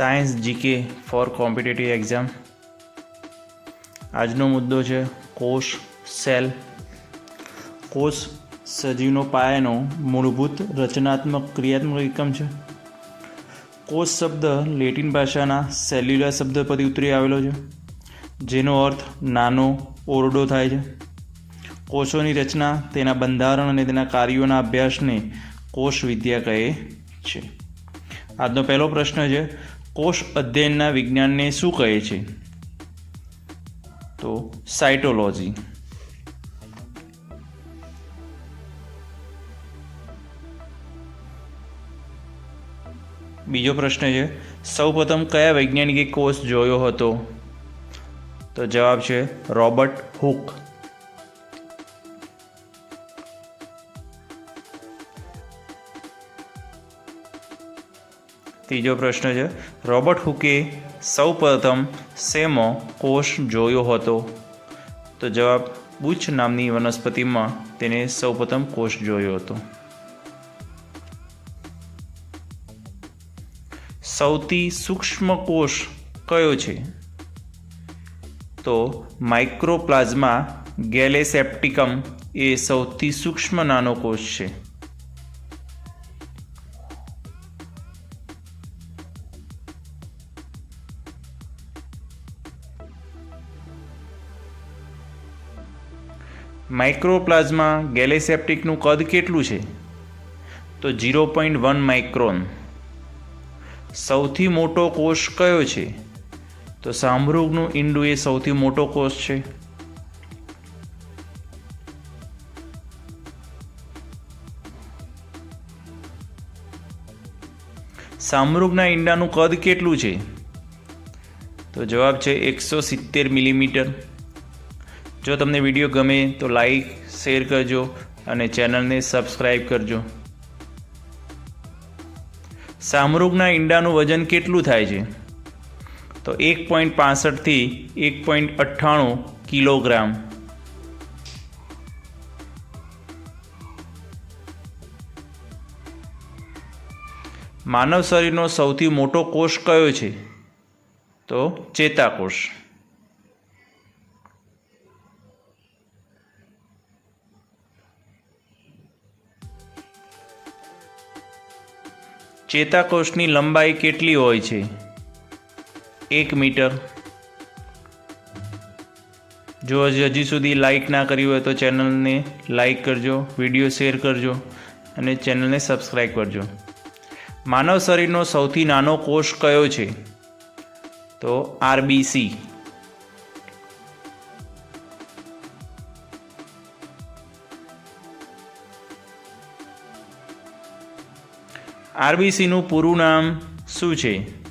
Science, GK for competitive exam. આજનો મુદ્દો છે કોષ, સેલ. કોષ સજીવનો પાયાનો મૂળભૂત રચનાત્મક ક્રિયાત્મક એકમ છે. કોષ શબ્દ લેટિન ભાષાના સેલ્યુલર શબ્દ પરથી ઉતરી આવેલો છે, જેનો અર્થ નાનો ઓરડો થાય છે. કોષોની રચના તેના બંધારણ અને તેના કાર્યોના અભ્યાસને કોષ વિદ્યા કહે છે. આજનો પહેલો પ્રશ્ન છે કોષ અધ્યયનના વિજ્ઞાનને શું કહે છે? તો સાયટોલોજી. બીજો પ્રશ્ન છે, સૌપ્રથમ કયા વૈજ્ઞાનિકે કોષ જોયો હતો? તો જવાબ છે રોબર્ટ હુક. ત્રીજો પ્રશ્ન છે. રોબર્ટ હુકે સૌપ્રથમ શેમો કોષ જોયો હતો? તો જવાબ બુચ નામની વનસ્પતિમાં તેને સૌપ્રથમ કોષ જોયો હતો. સૌથી સૂક્ષ્મ કોષ કયો છે? તો માઇક્રોપ્લાઝમા ગેલેસેપ્ટિકમ એ સૌથી સૂક્ષ્મ નાનો કોષ છે. માઇક્રોપ્લાઝમા ગેલેસેપ્ટિકનું કદ કેટલું છે? તો ઝીરો પોઈન્ટ વન માઇક્રોન. સૌથી મોટો કોષ કયો છે? તો સાંભૃગનું ઈંડું એ સૌથી મોટો કોષ છે. સામરૂગના ઈંડાનું કદ કેટલું છે? તો જવાબ છે એકસો સિત્તેર મિલીમીટર. જો તમને વીડિયો ગમે તો લાઈક શેર કરજો અને ચેનલને સબસ્ક્રાઈબ કરજો. શામરૂગના ઈંડાનું વજન કેટલું થાય છે? તો એક પોઈન્ટ પાસઠથી એક પોઈન્ટ અઠ્ઠાણું કિલોગ્રામ. માનવ શરીરનો સૌથી મોટો કોષ કયો છે? તો ચેતાકોષ. ચેતાકોષની લંબાઈ કેટલી હોય છે? એક મીટર. જો હજી સુધી લાઈક ના કર્યું હોય તો ચેનલને લાઈક કરજો વીડિયો શેર કરજો અને ચેનલને સબસ્ક્રાઈબ કરજો. માનવ શરીરનો સૌથી નાનો કોષ કયો છે? તો આરબીસી. આરબીસીનું પૂરું નામ શું છે?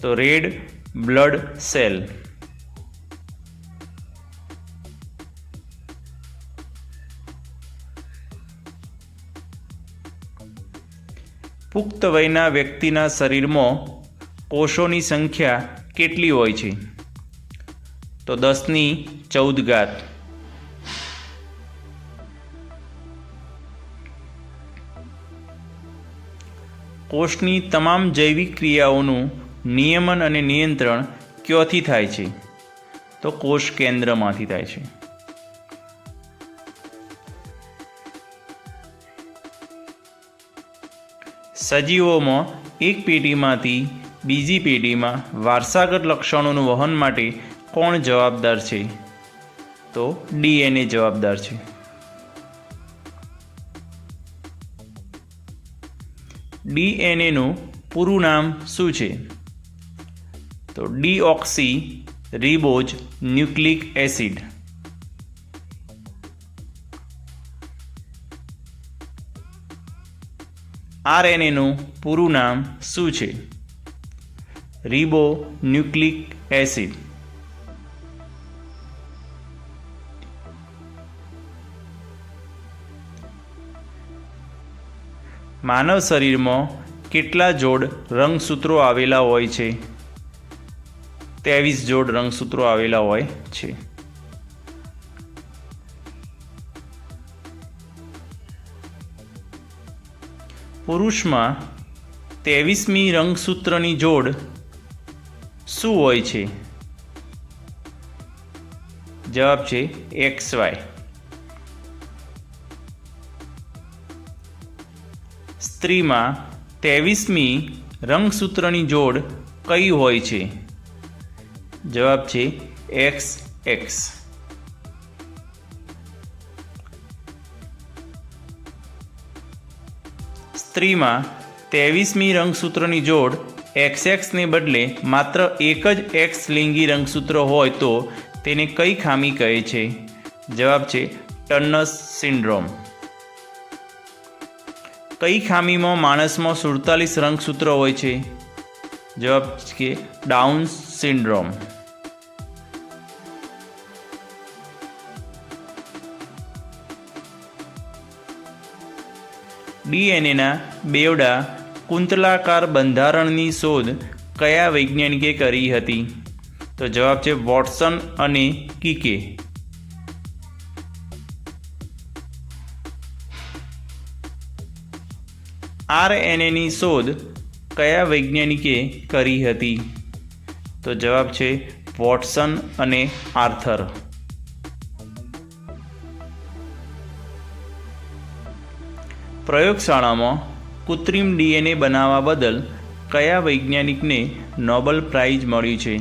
તો રેડ બ્લડ સેલ. પુખ્ત વયના વ્યક્તિના શરીરમાં કોષોની સંખ્યા કેટલી હોય છે? તો દસની ચૌદ ઘાત. કોષની તમામ જૈવિક ક્રિયાઓનું નિયમન અને નિયંત્રણ ક્યોથી થાય છે? તો કોષ કેન્દ્રમાંથી થાય છે. સજીવોમાં એક પેઢીમાંથી બીજી પેઢીમાં વારસાગત લક્ષણોનું વહન માટે કોણ જવાબદાર છે? તો ડીએનએ જવાબદાર છે. ડીએનએનું પૂરું નામ શું છે? તો ડીઓક્સી રિબોજ ન્યુક્લિક એસિડ. આરએનએનું પૂરું નામ શું છે? રિબો ન્યુક્લિક એસિડ. માનવ શરીરમાં કેટલા જોડ રંગસૂત્રો આવેલા હોય છે? ત્રેવીસ જોડ રંગસૂત્રો આવેલા હોય છે. પુરુષમાં ત્રેવીસમી રંગસૂત્રની જોડ શું હોય છે? જવાબ છે એક્સ વાય. સ્ત્રીમાં ત્રેવીસમી રંગસૂત્રની જોડ કઈ હોય છે? જવાબ છે એક્સ એક્સ સ્ત્રીમાં ત્રેવીસમી રંગસૂત્રની જોડ એક્સ એક્સને બદલે માત્ર એક જ એક્સ લિંગી રંગસૂત્ર હોય તો તેને કઈ ખામી કહે છે? જવાબ છે ટર્નસ સિન્ડ્રોમ. કઈ ખામીમાં માણસમાં સુડતાલીસ રંગસૂત્રો હોય છે? જવાબ કે ડાઉન સિન્ડ્રોમ. ડીએનએના બેવડા કુંતલાકાર બંધારણની શોધ કયા વૈજ્ઞાનિકે કરી હતી? તો જવાબ છે વોટસન અને કીકે. આરએનએની શોધ કયા વૈજ્ઞાનિકે કરી હતી? તો જવાબ છે વોટસન અને આર્થર. પ્રયોગશાળામાં કૃત્રિમ ડીએનએ બનાવવા બદલ કયા વૈજ્ઞાનિકને નોબલ પ્રાઇઝ મળ્યું છે?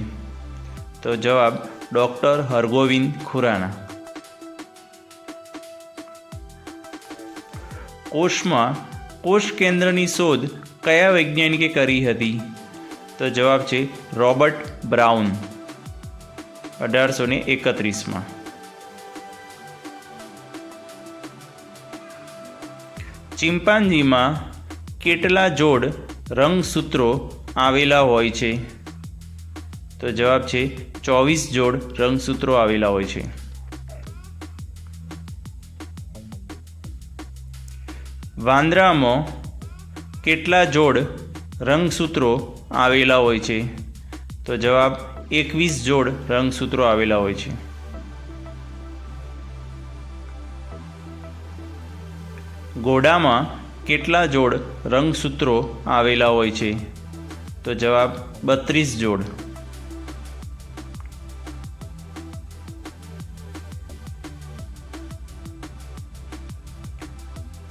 તો જવાબ ડૉક્ટર હરગોવિંદ ખુરાના. કોષમાં કોષ કેન્દ્રની શોધ કયા વૈજ્ઞાનિકે કરી હતી? તો જવાબ છે રોબર્ટ બ્રાઉન, અઢારસો ને એકત્રીસમાં. ચિમ્પાન્જીમાં કેટલા જોડ રંગસૂત્રો આવેલા હોય છે? તો જવાબ છે ચોવીસ જોડ રંગસૂત્રો આવેલા હોય છે. વાંદરામાં કેટલા જોડ રંગસૂત્રો આવેલા હોય છે? તો જવાબ એકવીસ જોડ રંગસૂત્રો આવેલા હોય છે. ઘોડામાં કેટલા જોડ રંગસૂત્રો આવેલા હોય છે? તો જવાબ બત્રીસ જોડ.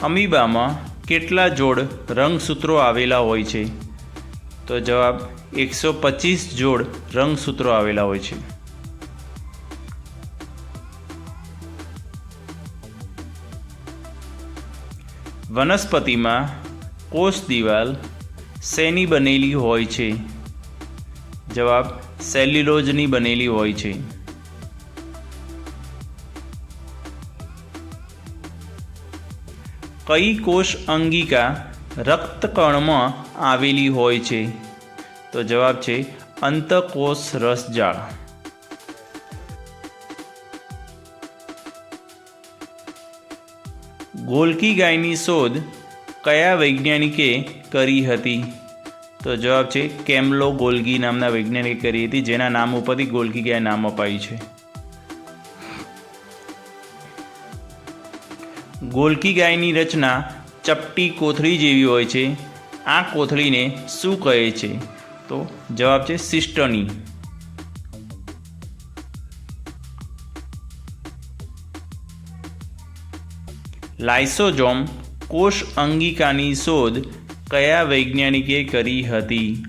અમીબામાં કેટલા જોડ રંગસૂત્રો આવેલા હોય છે? તો જવાબ, એકસો પચીસ જોડ રંગસૂત્રો આવેલા હોય છે. વનસ્પતિમાં કોષ દિવાલ શેની બનેલી હોય છે? જવાબ, સેલ્યુલોઝની બનેલી હોય છે. કઈ કોષ અંગિકા રક્તકણમાં આવેલી હોય છે? તો જવાબ છે અંતકોષ રસજાળ ગોલકી ગાયની શોધ કયા વૈજ્ઞાનિકે કરી હતી? તો જવાબ છે કેમલો ગોલગી નામના વૈજ્ઞાનિકે કરી હતી, જેના નામ ઉપરથી ગોલકી ગાય નામ અપાયું છે. ગોલકી ગાયની રચના ચપટી કોથળી જેવી હોય છે. આ કોથળીને શું કહે છે? તો જવાબ છે સિસ્ટની. લાઇસોજોમ કોષ અંગિકાની શોધ કયા વૈજ્ઞાનિકે કરી હતી?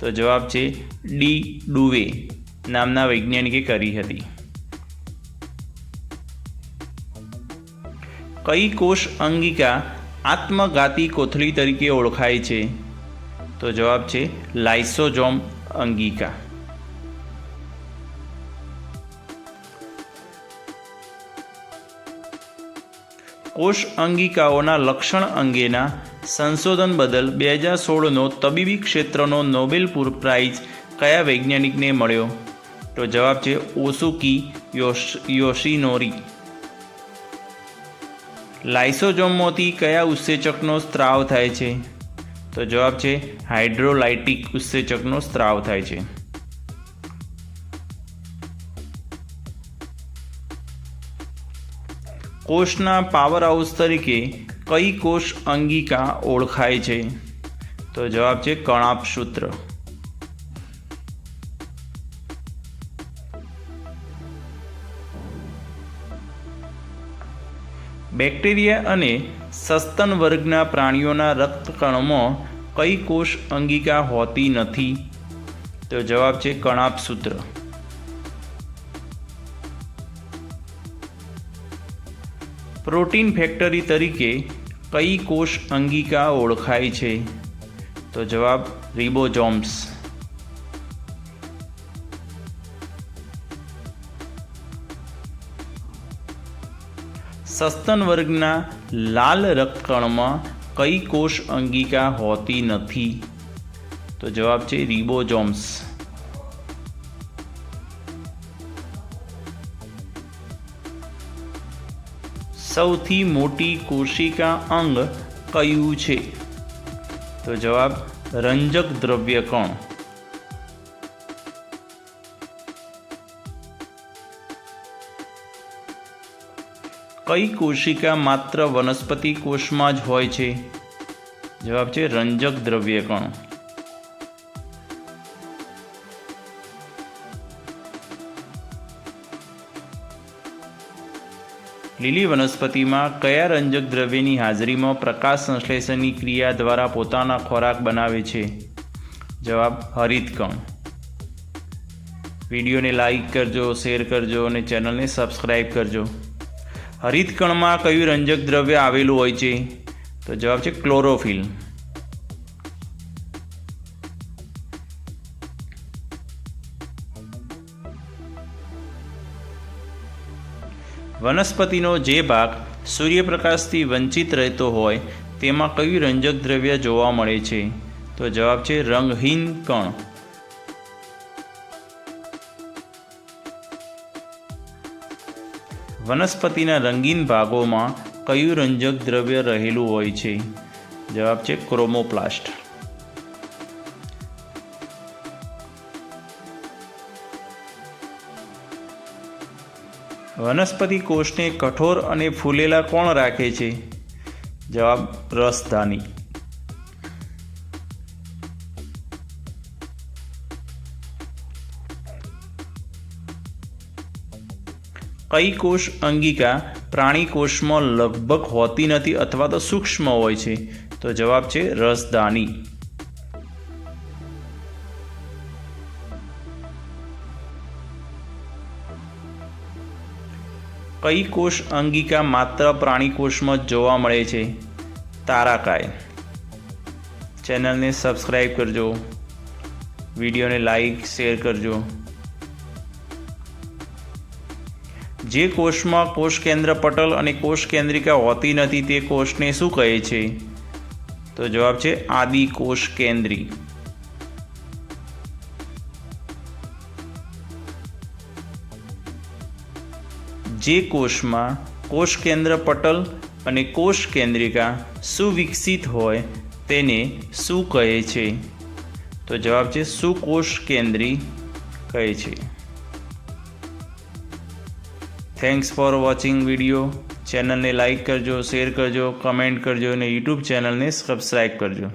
તો જવાબ છે ડી ડુવે, નામના વૈજ્ઞાનિકે કરી હતી. કઈ કોષ અંગિકા આત્મઘાતી કોથળી તરીકે ઓળખાય છે? તો જવાબ છે લાઇસોજોમ અંગિકા. કોષ અંગિકાઓના લક્ષણ અંગેના સંશોધન બદલ બે હજાર સોળનો તબીબી ક્ષેત્રનો નોબેલ પુર પ્રાઇઝ કયા વૈજ્ઞાનિકને મળ્યો? તો જવાબ છે ઓસુકી યોશ, યોશિનોરી. લાઇસોજોમમાંથી કયા ઉત્સેચકનો સ્ત્રાવ થાય છે? તો જવાબ છે, હાઇડ્રોલાઇટિક ઉત્સેચકનો સ્ત્રાવ થાય છે. કોષના પાવર હાઉસ તરીકે કઈ કોષ અંગિકા ઓળખાય છે? તો જવાબ છે કણાપ સૂત્ર. બેક્ટેરિયા અને સસ્તન વર્ગના પ્રાણીઓના રક્તકણમાં કઈ કોષ અંગિકા હોતી નથી? તો જવાબ છે કણાપ સૂત્ર. પ્રોટીન ફેક્ટરી તરીકે કઈ કોષ અંગિકા ઓળખાય છે? તો જવાબ, રિબોઝોમ્સ. સસ્તન વર્ગના લાલ રક્તકણમાં કઈ કોષ અંગિકા હોતી નથી? તો જવાબ છે રિબોજોમ્સ સૌથી મોટી કોશિકા અંગ કયું છે? તો જવાબ, રંજક દ્રવ્ય કઈ કોશિકા માત્ર વનસ્પતિ કોષમાં જ હોય છે? જવાબ છે રંજક દ્રવ્ય કણ. લીલી વનસ્પતિમાં કયા રંજક દ્રવ્યની હાજરીમાં પ્રકાશ સંશ્લેષણની ક્રિયા દ્વારા પોતાના ખોરાક બનાવે છે? જવાબ હરિતકણ વિડીયોને લાઈક કરજો, શેર કરજો અને ચેનલને સબસ્ક્રાઈબ કરજો. હરિતકણમાં કયું રંજક દ્રવ્ય આવેલું હોય છે? તો જવાબ છે ક્લોરોફિલ. વનસ્પતિનો જે ભાગ સૂર્યપ્રકાશથી વંચિત રહેતો હોય, તેમાં કયું રંજક દ્રવ્ય જોવા મળે છે? તો જવાબ છે રંગહીન કણ. વનસ્પતિના રંગીન ભાગોમાં કયું રંજક દ્રવ્ય રહેલું હોય છે? જવાબ છે ક્રોમોપ્લાસ્ટ. વનસ્પતિ કોષને કઠોર અને ફૂલેલા કોણ રાખે છે? જવાબ રસધાની. કઈ કોષ અંગિકા પ્રાણી કોષમાં લગભગ હોતી નથી અથવા તો સૂક્ષ્મ હોય છે? તો જવાબ છે રસધાની કઈ કોષ અંગિકા માત્ર પ્રાણી કોષમાં જ જોવા મળે છે? તારાકાય. ચેનલને સબસ્ક્રાઈબ કરજો. વિડીયોને લાઈક શેર કરજો. જે કોષમાં કોષ કેન્દ્ર પટલ અને કોષ કેન્દ્રિકા હોતી નથી તે કોષને શું કહે છે? તો જવાબ છે આદિ કોષ કેન્દ્રી. જે કોષમાં કોષ કેન્દ્ર પટલ અને કોષ કેન્દ્રિકા સુવિકસિત હોય તેને શું કહે છે? તો જવાબ છે સુકોષ કેન્દ્રી કહે છે. થેન્ક્સ ફોર વોચિંગ વીડિયો ચેનલને લાઇક કરજો શેર કરજો કમેન્ટ કરજો અને યુટ્યુબ ચેનલને સબસ્ક્રાઈબ કરજો.